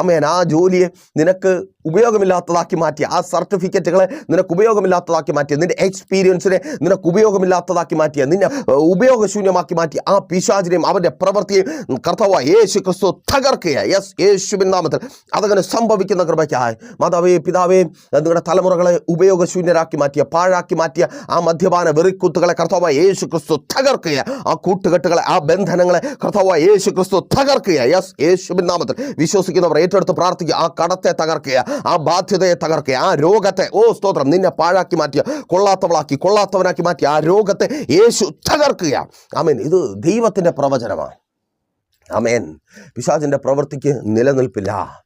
അമ്മേൻ ആ ജോലിയെ നിനക്ക് ഉപയോഗമില്ലാത്തതാക്കി മാറ്റിയ ആ സർട്ടിഫിക്കറ്റുകളെ നിനക്ക് ഉപയോഗമില്ലാത്തതാക്കി മാറ്റിയ നിന്റെ എക്സ്പീരിയൻസിനെ നിനക്ക് ഉപയോഗമില്ലാത്തതാക്കി മാറ്റിയ നിന്നെ ഉപയോഗശൂന്യമാക്കി മാറ്റി ആ പിശാചിനെയും അവന്റെ പ്രവൃത്തിയെയും കർത്താവ് യേശു ക്രിസ്തു തകർക്കുക യെസ് യേശുവിൻ നാമത്തിൽ. അതങ്ങനെ സംഭവിക്കുന്ന കൃപയ്ക്കായി. മാതാവേ പിതാവേ നിങ്ങളുടെ തലമുറകളെ ഉപയോഗശൂന്യരാക്കി മാറ്റിയ പാഴാക്കി മാറ്റിയ ആ മദ്യപാന വെറിക്കുത്തുകളെ കർത്താവായ യേശു ക്രിസ്തു തകർക്കുക ആ കൂട്ടുകെട്ടുകളെ ആ ബന്ധനങ്ങളെ കർത്താവായ യേശു ക്രിസ്തു തകർക്കുക യെസ് യേശുവിൻ നാമത്തിൽ. വിശ്വസിക്കുന്നവർ ഏറ്റെടുത്ത് പ്രാർത്ഥിക്കുക ആ കടത്തെ തകർക്കുക ആ ബാധ്യതയെ തകർക്കുക ആ രോഗത്തെ ഓ സ്തോത്രം നിന്നെ പാഴാക്കി മാറ്റിയ കൊള്ളാത്തവളാക്കി കൊള്ളാത്തവനാക്കി മാറ്റിയ ആ രോഗത്തെ യേശു തകർക്കുക ആമേൻ. ഇത് ദൈവത്തിന്റെ പ്രവചനമാണ്. അമേൻ പിശാചിന്റെ പ്രവൃത്തിക്ക് നിലനിൽപ്പില്ല.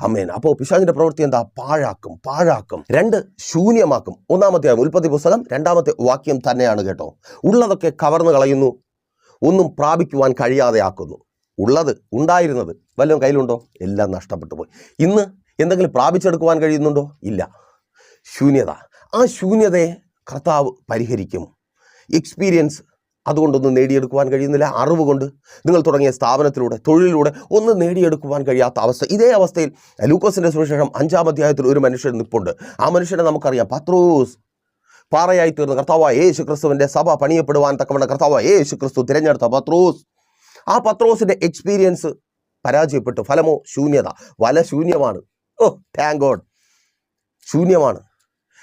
അമേൻ അപ്പോൾ പിശാചിന്റെ പ്രവൃത്തി എന്താ? പാഴാക്കും പാഴാക്കും. രണ്ട് ശൂന്യമാക്കും. ഒന്നാമത്തെ ഉൽപ്പത്തി പുസ്തകം രണ്ടാമത്തെ വാക്യം തന്നെയാണ് കേട്ടോ. ഉള്ളതൊക്കെ കവർന്നു കളയുന്നു. ഒന്നും പ്രാപിക്കുവാൻ കഴിയാതെ ആക്കുന്നു. ഉള്ളത് ഉണ്ടായിരുന്നത് വല്ലതും കയ്യിലുണ്ടോ? എല്ലാം നഷ്ടപ്പെട്ടു പോയി. ഇന്ന് എന്തെങ്കിലും പ്രാപിച്ചെടുക്കുവാൻ കഴിയുന്നുണ്ടോ? ഇല്ല. ശൂന്യത. ആ ശൂന്യതയെ കർത്താവ് പരിഹരിക്കും. എക്സ്പീരിയൻസ് അതുകൊണ്ടൊന്നും നേടിയെടുക്കുവാൻ കഴിയുന്നില്ല. അറിവ് കൊണ്ട് നിങ്ങൾ തുടങ്ങിയ സ്ഥാപനത്തിലൂടെ തൊഴിലിലൂടെ ഒന്നും നേടിയെടുക്കുവാൻ കഴിയാത്ത അവസ്ഥ. ഇതേ അവസ്ഥയിൽ ലൂക്കോസിന്റെ സുവിശേഷം അഞ്ചാം അധ്യായത്തിൽ ഒരു മനുഷ്യൻ നിൽപ്പുണ്ട്. ആ മനുഷ്യനെ നമുക്കറിയാം. പത്രോസ് പാറയായി തീർന്ന കർത്താവായ യേശു ക്രിസ്തുവിന്റെ സഭ പണിയപ്പെടുവാൻ തക്കവണ്ണ കർത്താവായ യേശു ക്രിസ്തു തിരഞ്ഞെടുത്ത പത്രോസ്. ആ പത്രോസിന്റെ എക്സ്പീരിയൻസ് പരാജയപ്പെട്ടു. ഫലമോ ശൂന്യത. വല ശൂന്യമാണ്. ഓ താങ്ക് ഗോഡ് ശൂന്യമാണ്.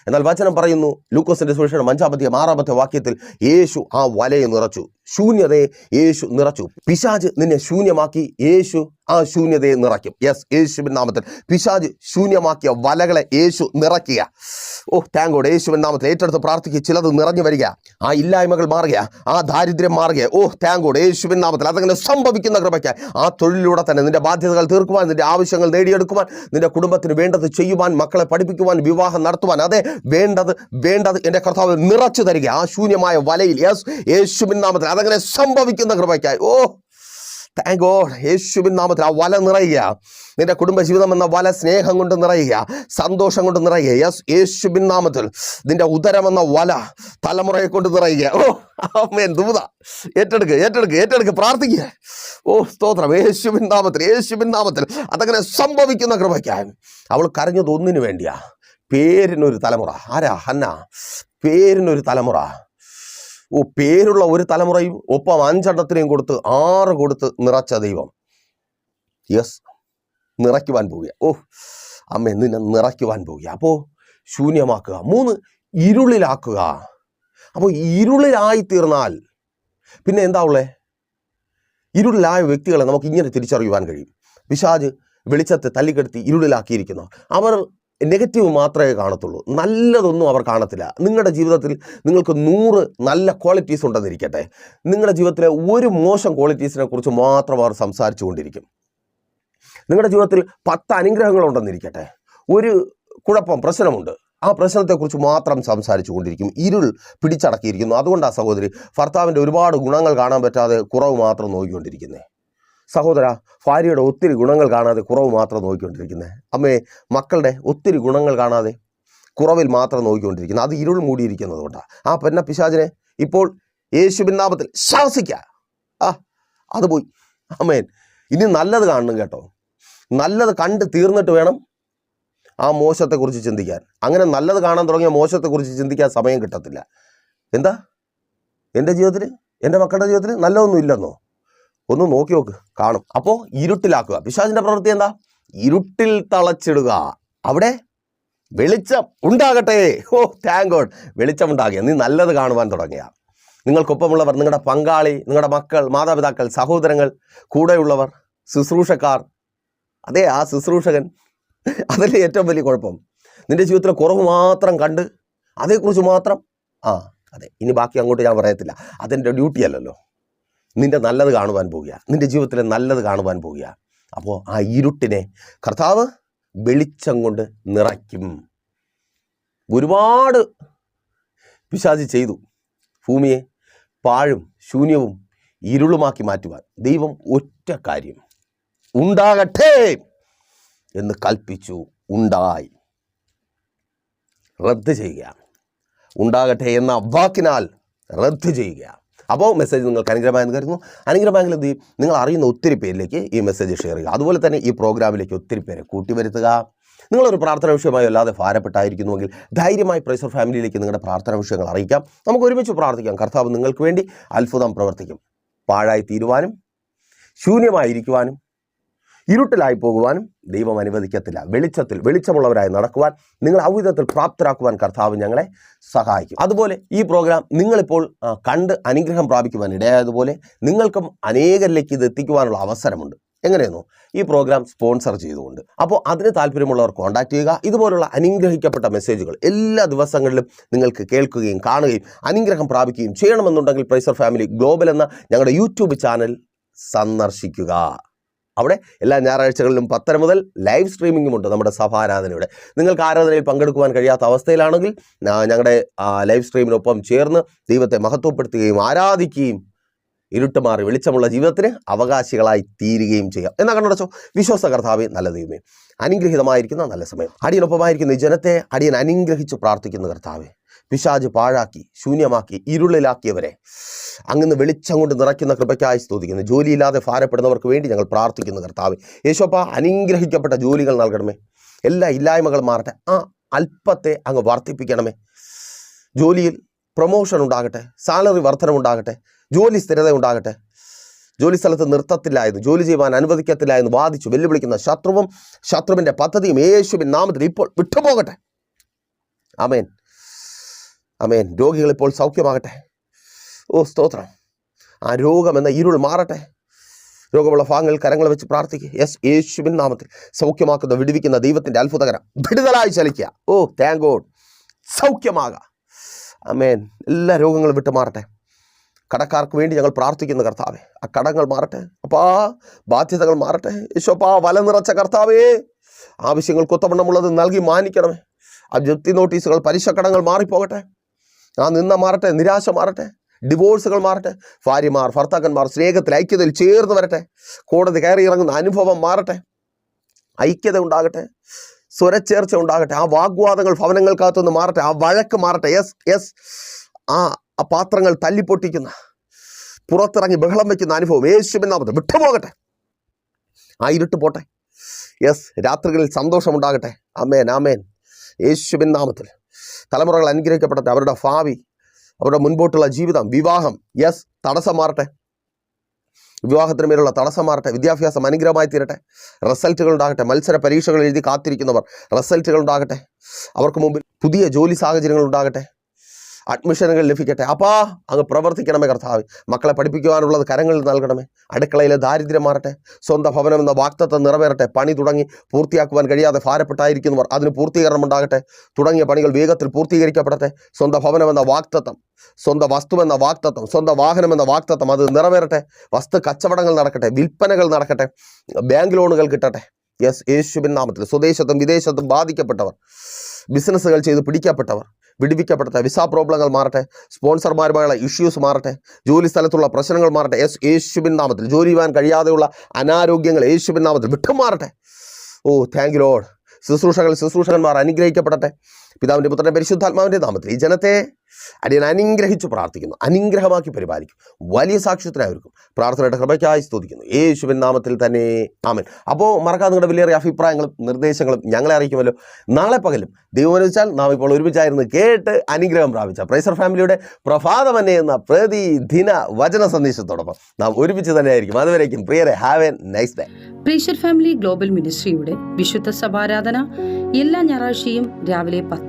എന്നാൽ വചനം പറയുന്നു ലൂക്കോസിന്റെ സുവിശേഷം അഞ്ചാമത്തെ ആറാമത്തെ വാക്യത്തിൽ യേശു ആ വലയെ നിറച്ചു. ശൂന്യതയെ യേശു നിറച്ചു. പിശാജ് നിന്നെ ശൂന്യമാക്കി. യേശു ആ ശൂന്യതയെ നിറയ്ക്കും. യെസ് യേശുവിൻ നാമത്തിൽ. പിശാജ് ശൂന്യമാക്കിയ വലകളെ യേശു നിറയ്ക്കുക. ഓ താങ്കോട് യേശുവിൻ നാമത്തിൽ ഏറ്റെടുത്ത് പ്രാർത്ഥിക്കുക. ചിലത് നിറഞ്ഞു വരിക. ആ ഇല്ലായ്മകൾ മാറുക. ആ ദാരിദ്ര്യം മാറുക. ഓ താങ്കോട് യേശുവിൻ നാമത്തിൽ അതങ്ങനെ സംഭവിക്കുന്ന കൃപയ്ക്ക് ആ തൊഴിലിലൂടെ തന്നെ നിന്റെ ബാധ്യതകൾ തീർക്കുവാൻ നിന്റെ ആവശ്യങ്ങൾ നേടിയെടുക്കുവാൻ നിന്റെ കുടുംബത്തിന് വേണ്ടത് ചെയ്യുവാൻ മക്കളെ പഠിപ്പിക്കുവാൻ വിവാഹം നടത്തുവാൻ അതെ വേണ്ടത് വേണ്ടത് എന്റെ കർത്താവ് നിറച്ചു തരിക. ആ ശൂന്യമായ വലയിൽ. യെസ് യേശുവിൻ നാമത്തിൽ. അതങ്ങനെ സംഭവിക്കുന്ന കൃപയ്ക്കായി. ഓ താങ്ക് ഗോഡ് യേശുവിൻ നാമത്തിൽ ആ വല നിറയുക. നിന്റെ കുടുംബജീവിതം എന്ന വല സ്നേഹം കൊണ്ട് നിറയുക. സന്തോഷം കൊണ്ട് നിറയുക. യെസ് യേശുവിൻ നാമത്തിൽ നിന്റെ ഉദരം എന്ന വല തലമുറയെ കൊണ്ട് നിറയുക. ഓ അമ്മേൻ ദൂത. ഏറ്റെടുക്ക് ഏറ്റെടുക്ക് ഏറ്റെടുക്ക്. പ്രാർത്ഥിക്കുക. ഓ സ്തോത്രം. യേശുവിൻ നാമത്തിൽ യേശുവിൻ നാമത്തിൽ അതങ്ങനെ സംഭവിക്കുന്ന കൃപയ്ക്കായി. അവൾ കരഞ്ഞത് ഒന്നിനു വേണ്ടിയാ. പേരിനൊരു തലമുറ. ആരാ? ഹന്ന. പേരിനൊരു തലമുറ. പേരുള്ള ഒരു തലമുറയും ഒപ്പം അഞ്ചെണ്ണത്തിനെയും കൊടുത്ത് ആറ് കൊടുത്ത് നിറച്ച ദൈവം. യെസ് നിറയ്ക്കുവാൻ പോവുക ഓ അമ്മ നിന്നെ നിറയ്ക്കുവാൻ പോവുക അപ്പോൾ ശൂന്യമാക്കുക. മൂന്ന് ഇരുളിലാക്കുക. അപ്പോൾ ഇരുളിലായി തീർന്നാൽ പിന്നെ എന്താ ഉള്ളേ? ഇരുളിലായ വ്യക്തികളെ നമുക്ക് ഇങ്ങനെ തിരിച്ചറിയുവാൻ കഴിയും. വിശാജ് വെളിച്ചത്തെ തല്ലിക്കെടുത്തി ഇരുളിലാക്കിയിരിക്കുന്നു. അവർ നെഗറ്റീവ് മാത്രമേ കാണത്തുള്ളൂ. നല്ലതൊന്നും അവർ കാണത്തില്ല. നിങ്ങളുടെ ജീവിതത്തിൽ നിങ്ങൾക്ക് നൂറ് നല്ല ക്വാളിറ്റീസ് ഉണ്ടെന്നിരിക്കട്ടെ. നിങ്ങളുടെ ജീവിതത്തിലെ ഒരു മോശം ക്വാളിറ്റീസിനെ കുറിച്ച് മാത്രം അവർ സംസാരിച്ചു കൊണ്ടിരിക്കും. നിങ്ങളുടെ ജീവിതത്തിൽ പത്ത് അനുഗ്രഹങ്ങളുണ്ടെന്നിരിക്കട്ടെ ഒരു കുഴപ്പം പ്രശ്നമുണ്ട്. ആ പ്രശ്നത്തെക്കുറിച്ച് മാത്രം സംസാരിച്ചു കൊണ്ടിരിക്കും. ഇരുൾ പിടിച്ചടക്കിയിരിക്കുന്നു. അതുകൊണ്ടാണ് സഹോദരി ഭർത്താവിന്റെ ഒരുപാട് ഗുണങ്ങൾ കാണാൻ പറ്റാതെ കുറവ് മാത്രം നോക്കിക്കൊണ്ടിരിക്കുന്നത് സഹോദര ഭാര്യയുടെ ഒത്തിരി ഗുണങ്ങൾ കാണാതെ കുറവ് മാത്രം നോക്കിക്കൊണ്ടിരിക്കുന്നത് അമ്മേ മക്കളുടെ ഒത്തിരി ഗുണങ്ങൾ കാണാതെ കുറവിൽ മാത്രം നോക്കിക്കൊണ്ടിരിക്കുന്നത് അത് ഇരുൾ മൂടിയിരിക്കുന്നത് കൊണ്ടാണ് ആ പെന്ന പിശാചിനെ ഇപ്പോൾ യേശു നാമത്തിൽ ശാസിക്ക. ആ അത് പോയി. അമ്മേൻ ഇനി നല്ലത് കാണണം കേട്ടോ. നല്ലത് കണ്ട് തീർന്നിട്ട് വേണം ആ മോശത്തെക്കുറിച്ച് ചിന്തിക്കാൻ. അങ്ങനെ നല്ലത് കാണാൻ തുടങ്ങിയ മോശത്തെക്കുറിച്ച് ചിന്തിക്കാൻ സമയം കിട്ടത്തില്ല. എന്താ? എന്റെ ജീവിതത്തിൽ എന്റെ മക്കളുടെ ജീവിതത്തിൽ നല്ലതൊന്നും ഇല്ലെന്നോ? ഒന്ന് നോക്കി നോക്ക് കാണും. അപ്പോൾ ഇരുട്ടിലാക്കുക. പിശാചിന്റെ പ്രവൃത്തി എന്താ? ഇരുട്ടിൽ തളച്ചിടുക. അവിടെ വെളിച്ചം ഉണ്ടാകട്ടെ. ഓ താങ്ക് ഗോഡ് വെളിച്ചം ഉണ്ടാകുക നീ നല്ലത് കാണുവാൻ തുടങ്ങിയ. നിങ്ങൾക്കൊപ്പമുള്ളവർ നിങ്ങളുടെ പങ്കാളി നിങ്ങളുടെ മക്കൾ മാതാപിതാക്കൾ സഹോദരങ്ങൾ കൂടെയുള്ളവർ ശുശ്രൂഷക്കാർ അതെ ആ ശുശ്രൂഷകൻ അതല്ലേ ഏറ്റവും വലിയ കുഴപ്പം. നിന്റെ ജീവിതത്തിലെ കുറവ് മാത്രം കണ്ട് അതേക്കുറിച്ച് മാത്രം ആ അതെ. ഇനി ബാക്കി അങ്ങോട്ട് ഞാൻ പറയത്തില്ല. അതെന്റെ ഡ്യൂട്ടി അല്ലല്ലോ. നിന്റെ നല്ലത് കാണുവാൻ പോവുക നിന്റെ ജീവിതത്തിലെ നല്ലത് കാണുവാൻ പോവുക അപ്പോൾ ആ ഇരുട്ടിനെ കർത്താവ് വെളിച്ചം കൊണ്ട് നിറയ്ക്കും. ഒരുപാട് പിശാചി ചെയ്തു. ഭൂമിയെ പാഴും ശൂന്യവും ഇരുളുമാക്കി മാറ്റുവാൻ. ദൈവം ഒറ്റ കാര്യം. ഉണ്ടാകട്ടെ എന്ന് കൽപ്പിച്ചു. ഉണ്ടായി. റദ്ദ് ചെയ്യുക. ഉണ്ടാകട്ടെ എന്ന വാക്കിനാൽ റദ്ദ് ചെയ്യുക. അപ്പോൾ മെസ്സേജ് നിങ്ങൾക്ക് അനുഗ്രഹമായെന്ന് കരുതുന്നു അനുഗ്രഹമായെങ്കിൽ എന്ത് ചെയ്യും? നിങ്ങൾ അറിയുന്ന ഒത്തിരി പേരിലേക്ക് ഈ മെസ്സേജ് ഷെയർ ചെയ്യുക. അതുപോലെ തന്നെ ഈ പ്രോഗ്രാമിലേക്ക് ഒത്തിരി പേരെ കൂട്ടി വരുത്തുക നിങ്ങളൊരു പ്രാർത്ഥന വിഷയമായി അല്ലാതെ ഭാരപ്പെട്ടായിരിക്കുന്നുവെങ്കിൽ ധൈര്യമായി പ്രൈസർ ഫാമിലിയിലേക്ക് നിങ്ങളുടെ പ്രാർത്ഥന വിഷയങ്ങൾ അറിയിക്കാം. നമുക്ക് ഒരുമിച്ച് പ്രാർത്ഥിക്കാം. കർത്താവ് നിങ്ങൾക്ക് വേണ്ടി അത്ഭുതം പ്രവർത്തിക്കും. പാഴായി തീരുവാനും ശൂന്യമായിരിക്കുവാനും ഇരുട്ടിലായി പോകുവാനും ദൈവം അനുവദിക്കത്തില്ല. വെളിച്ചത്തിൽ വെളിച്ചമുള്ളവരായി നടക്കുവാൻ നിങ്ങൾ ഔവിധത്തിൽ പ്രാപ്തരാക്കുവാൻ കർത്താവ് ഞങ്ങളെ സഹായിക്കും. അതുപോലെ ഈ പ്രോഗ്രാം നിങ്ങളിപ്പോൾ കണ്ട് അനുഗ്രഹം പ്രാപിക്കുവാൻ ഇടയായതുപോലെ നിങ്ങൾക്കും അനേകരിലേക്ക് ഇത് എത്തിക്കുവാനുള്ള അവസരമുണ്ട്. എങ്ങനെയെന്നോ ഈ പ്രോഗ്രാം സ്പോൺസർ ചെയ്തുകൊണ്ട്. അപ്പോൾ അതിന് താല്പര്യമുള്ളവർ കോൺടാക്ട് ചെയ്യുക. ഇതുപോലുള്ള അനുഗ്രഹിക്കപ്പെട്ട മെസ്സേജുകൾ എല്ലാ ദിവസങ്ങളിലും നിങ്ങൾക്ക് കേൾക്കുകയും കാണുകയും അനുഗ്രഹം പ്രാപിക്കുകയും ചെയ്യണമെന്നുണ്ടെങ്കിൽ പ്രൈസർ ഫാമിലി ഗ്ലോബൽ എന്ന ഞങ്ങളുടെ യൂട്യൂബ് ചാനൽ സന്ദർശിക്കുക. അവിടെ എല്ലാ ഞായറാഴ്ചകളിലും പത്തര മുതൽ ലൈവ് സ്ട്രീമിംഗും ഉണ്ട് നമ്മുടെ സഭാരാധനയുടെ. നിങ്ങൾക്ക് ആരാധനയിൽ പങ്കെടുക്കുവാൻ കഴിയാത്ത അവസ്ഥയിലാണെങ്കിൽ ഞങ്ങളുടെ ലൈവ് സ്ട്രീമിനൊപ്പം ചേർന്ന് ദൈവത്തെ മഹത്വപ്പെടുത്തുകയും ആരാധിക്കുകയും ഇരുട്ട് മാറി വെളിച്ചമുള്ള ജീവിതത്തിന് അവകാശികളായി തീരുകയും ചെയ്യാം. എന്നാ കണ്ടടച്ചോ വിശ്വാസ കർത്താവെ നല്ല ദൈവമേ. അനുഗ്രഹീതമായിരിക്കുന്ന നല്ല സമയം. അടിയനൊപ്പമായിരിക്കുന്ന ഈ ജനത്തെ അടിയൻ അനുഗ്രഹിച്ച് പ്രാർത്ഥിക്കുന്ന കർത്താവെ. പിശാജ് പാഴാക്കി ശൂന്യമാക്കി ഇരുളിലാക്കിയവരെ. അങ്ങ് വെളിച്ചം കൊണ്ട് നിറയ്ക്കുന്ന കൃപയ്ക്കായി സ്തുതിക്കുന്നു. ജോലിയില്ലാതെ ഭാരപ്പെടുന്നവർക്ക് വേണ്ടി ഞങ്ങൾ പ്രാർത്ഥിക്കുന്നു കർത്താവ്. യേശോപ്പ അനുഗ്രഹിക്കപ്പെട്ട ജോലികൾ നൽകണമേ. എല്ലാ ഇല്ലായ്മകൾ മാറട്ടെ. ആ അല്പത്തെ അങ്ങ് വർദ്ധിപ്പിക്കണമേ. ജോലിയിൽ പ്രൊമോഷൻ ഉണ്ടാകട്ടെ. സാലറി വർധനമുണ്ടാകട്ടെ ജോലി സ്ഥിരത ഉണ്ടാകട്ടെ. ജോലി സ്ഥലത്ത് നിർത്തത്തില്ലായെന്ന് ജോലി ചെയ്യുവാൻ അനുവദിക്കത്തില്ലായിരുന്നു. വാദിച്ചു വെല്ലുവിളിക്കുന്ന ശത്രുവും ശത്രുവിന്റെ പദ്ധതിയും യേശുവിൻ നാമത്തിൽ ഇപ്പോൾ വിട്ടുപോകട്ടെ. അമേൻ അമേൻ രോഗികൾ ഇപ്പോൾ സൗഖ്യമാകട്ടെ. ഓ സ്തോത്രം. ആ രോഗം എന്ന ഇരുൾ മാറട്ടെ. രോഗമുള്ള ഭാഗങ്ങൾ കരങ്ങൾ വെച്ച് പ്രാർത്ഥിക്കുക യെസ് യേശുവിൻ നാമത്തിൽ. സൗഖ്യമാക്കുന്ന വിടുവിക്കുന്ന ദൈവത്തിന്റെ അത്ഭുതകരം. വിടുതലായി ചലിക്കുക. ഓ താങ്ക് ഗോഡ് സൗഖ്യമാകുക അമേൻ എല്ലാ രോഗങ്ങളും വിട്ടു മാറട്ടെ. കടക്കാർക്ക് വേണ്ടി ഞങ്ങൾ പ്രാർത്ഥിക്കുന്ന കർത്താവേ. ആ കടങ്ങൾ മാറട്ടെ. അപ്പാ ബാധ്യതകൾ മാറട്ടെ. യേശോപ്പാ വല നിറച്ച കർത്താവേ. ആവശ്യങ്ങൾ കൊത്തവണ്ണമുള്ളത് നൽകി മാനിക്കണമേ. ആ ജപ്തി നോട്ടീസുകൾ പലിശ കടങ്ങൾ മാറിപ്പോകട്ടെ. ആ നിന്ന മാറട്ടെ നിരാശ മാറട്ടെ ഡിവോഴ്സുകൾ മാറട്ടെ ഭാര്യമാർ ഭർത്താക്കന്മാർ സ്നേഹത്തിൽ ഐക്യതയിൽ ചേർന്ന് വരട്ടെ കോടതി കയറി ഇറങ്ങുന്ന അനുഭവം മാറട്ടെ ഐക്യത ഉണ്ടാകട്ടെ സ്വരച്ചേർച്ച ഉണ്ടാകട്ടെ ആ വാഗ്വാദങ്ങൾ ഭവനങ്ങൾക്കകത്തുനിന്ന് മാറട്ടെ ആ വഴക്ക് മാറട്ടെ യെസ് യെസ് ആ ആ പാത്രങ്ങൾ തല്ലിപ്പൊട്ടിക്കുന്ന പുറത്തിറങ്ങി ബഹളം വയ്ക്കുന്ന അനുഭവം യേശുവിൻ നാമത്തിൽ വിട്ടുപോകട്ടെ ആ ഇരുട്ട് പോട്ടെ യെസ് രാത്രികളിൽ സന്തോഷമുണ്ടാകട്ടെ അമേൻ ആമേൻ യേശുവിൻ നാമത്തിൽ. തലമുറകൾ അനുഗ്രഹിക്കപ്പെടട്ടെ. അവരുടെ ഭാവി അവരുടെ മുൻപോട്ടുള്ള ജീവിതം വിവാഹം. യെസ് തടസ്സം മാറട്ടെ. വിവാഹത്തിന് മേലുള്ള തടസ്സം മാറട്ടെ. വിദ്യാഭ്യാസം അനുഗ്രഹമായി തീരട്ടെ. റിസൾട്ടുകൾ ഉണ്ടാകട്ടെ. മത്സര പരീക്ഷകൾ എഴുതി കാത്തിരിക്കുന്നവർ റിസൾട്ടുകൾ ഉണ്ടാകട്ടെ. അവർക്ക് മുമ്പിൽ പുതിയ ജോലി സാഹചര്യങ്ങൾ ഉണ്ടാകട്ടെ. അഡ്മിഷനുകൾ ലഭിക്കട്ടെ. അപ്പാ അങ്ങ് പ്രവർത്തിക്കണമേ കർത്താവ്. മക്കളെ പഠിപ്പിക്കുവാനുള്ളത് കരങ്ങളിൽ നൽകണമേ. അടുക്കളയിലെ ദാരിദ്ര്യം മാറട്ടെ. സ്വന്തം ഭവനം എന്ന വാക്തത്വം നിറവേറട്ടെ. പണി തുടങ്ങി പൂർത്തിയാക്കുവാൻ കഴിയാതെ ഭാരപ്പെട്ടായിരിക്കുന്നവർ അതിന് പൂർത്തീകരണം ഉണ്ടാകട്ടെ. തുടങ്ങിയ പണികൾ വേഗത്തിൽ പൂർത്തീകരിക്കപ്പെടട്ടെ. സ്വന്തം ഭവനം എന്ന വാക്തത്വം സ്വന്തം വസ്തുവെന്ന വാക്തത്വം സ്വന്തം വാഹനം എന്ന വാക്തത്വം അത് നിറവേറട്ടെ. വസ്തു കച്ചവടങ്ങൾ നടക്കട്ടെ. വിൽപ്പനകൾ നടക്കട്ടെ. ബാങ്ക് ലോണുകൾ കിട്ടട്ടെ. യെസ് യേശുവിൻ നാമത്തിൽ. സ്വദേശത്തും വിദേശത്തും ബാധിക്കപ്പെട്ടവർ ബിസിനസ്സുകൾ ചെയ്ത് പിടിക്കപ്പെട്ടവർ വിടുവിക്കപ്പെടട്ടെ. വിസ പ്രോബ്ലങ്ങൾ മാറട്ടെ. സ്പോൺസർമാരുമായുള്ള ഇഷ്യൂസ് മാറട്ടെ. ജോലി സ്ഥലത്തുള്ള പ്രശ്നങ്ങൾ മാറട്ടെ. യെസ് യേശുബിൻ നാമത്തിൽ ജോലി ചെയ്യാൻ കഴിയാതെയുള്ള അനാരോഗ്യങ്ങൾ യേശുബിൻ നാമത്തിൽ വിട്ടുമാറട്ടെ. ഓ താങ്ക് യു ലോഡ് ശുശ്രൂഷകൾ ശുശ്രൂഷകന്മാർ അനുഗ്രഹിക്കപ്പെടട്ടെ. പിതാവിന്റെ പുത്രന്റെ പരിശുദ്ധാത്മാവിന്റെ നാമത്തിൽ ഈ ജനത്തെ അടിയൻ അനുഗ്രഹിച്ചു പ്രാർത്ഥിക്കുന്നു അനുഗ്രഹമാക്കി പരിപാലിക്കും വലിയ സാക്ഷ്യത്തിനായിരിക്കും. പ്രാർത്ഥനയുടെ കൃപയ്ക്കായി സ്തുതിക്കുന്നു. യേശുവിൻ നാമത്തിൽ തന്നെ ആമൻ. അപ്പോൾ മറക്കാതെ നിങ്ങളുടെ വലിയ അഭിപ്രായങ്ങളും നിർദ്ദേശങ്ങളും ഞങ്ങളെ അറിയിക്കുമല്ലോ. നാളെ പകലും ദൈവം അനുവദിച്ചാൽ നാം ഇപ്പോൾ ഒരുമിച്ചായിരുന്നു കേട്ട് അനുഗ്രഹം പ്രാപിച്ച പ്രൈസർ ഫാമിലിയുടെ പ്രഭാതമന്നെ എന്ന പ്രതിദിന വചന സന്ദേശത്തോടൊപ്പം നാം ഒരുമിച്ച് തന്നെ ആയിരിക്കും അതുവരേക്കും പ്രിയരെ have a nice day pressure family global മിനിസ്ട്രിയുടെ വിശുദ്ധ സഭാരാധന എല്ലാ ഞായറാഴ്ചയും രാവിലെ പത്ത്